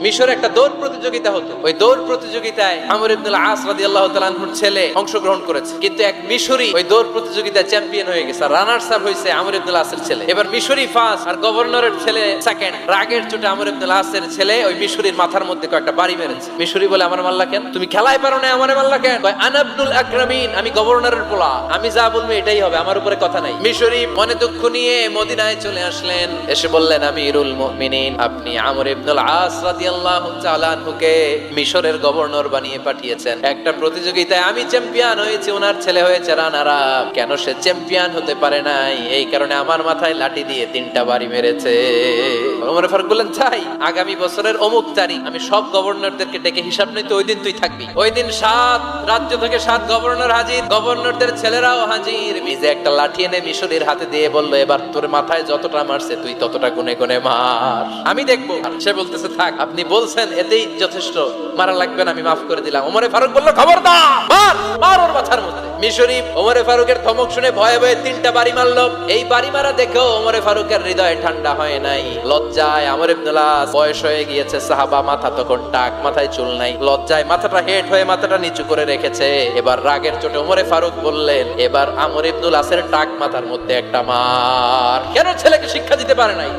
মিশরে একটা দৌড় প্রতিযোগিতা হতো। ওই দৌড় প্রতিযোগিতায় আমর ইবনুল আস রাদিয়াল্লাহু তাআলার ছেলে অংশগ্রহণ করেছে। কিন্তু এক মিশরি ওই দৌড় প্রতিযোগিতায় চ্যাম্পিয়ন হয়ে গেছে। রানার্স আপ হয়েছে আমর ইবনুল আসের ছেলে। এবার মিশরি ফার্স্ট আর গভর্নরের ছেলে সেকেন্ড রাগের চোটে আমর ইবনুল আসের ছেলে ওই মিশরির মাথার মধ্যে কয়েকটা বাড়ি মেরেছে। মিশরি বলে আমার মাল্লা কেন? তুমি পারো না মাল্লা কেন? কয়, আকরামিন আমি গভর্নরের পোলা। আমি যা বলব এটাই হবে আমার উপরে কথা নাই। মিশরি মনে দুঃখ নিয়ে মদিনায় চলে আসলেন। এসে বললেন আমিরুল মুমিনিন আপনি আমর ইবনুল আস রাদিয়াল্লাহু তাআলা মিশরের গভর্নর বানিয়ে পাঠিয়েছেন। একটা প্রতিযোগিতায় আমি চ্যাম্পিয়ন হয়েছি ওনার ছেলে হয়েছে রানার আপ। কেন সে চ্যাম্পিয়ন হতে পারে নাই? এই কারণে আমার মাথায় লাঠি দিয়ে তিনটা বাড়ি মেরেছে। ওমর ফারুক বললেন তাই আগামী বছরের অমুক তারিখ, আমি সব গভর্নরদেরকে ডেকে হিসাব ওই দিন তুই থাকবি। ওই দিন সাত রাজ্য থেকে সাত গভর্নর হাজির। গভর্নরদের ছেলেরাও হাজির। মিজে একটা লাঠি এনে মিশরের হাতে দিয়ে বলল, এবার তোর মাথায় যতটা মারছে, তুই ততটা গুনে গুনে মার। আমি দেখব। সে বলতেছে, থাক, আপনি বলছেন, এতেই যথেষ্ট। মারা লাগবে না, আমি মাফ করে দিলাম। ওমরে ফারুক বলল খবর মার মার ওর মাথার মধ্যে। মিশরি ওমরে ফারুকের ধমক শুনে ভয়ে ভয়ে তিনটা বাড়ি মারলো। এই বাড়ি মারা দেখেও ওমরে ফারুকের হৃদয় ঠান্ডা হয় নাই। লজ্জায় আমর ইবনুলাস বয়স হয়ে গিয়েছে, সাহাবা মাথা তখন টাক মাথায় চুল নাই। লজ্জায় মাথাটা হেট হয়ে মাথাটা নিচু করে রেখেছে। এবার রাগের চোটে ওমরে ফারুক বললেন, এবার আমর ইবনুল আসের টাক মাথার মধ্যে একটা মার। কেন ছেলেকে শিক্ষা দিতে পারে নাই?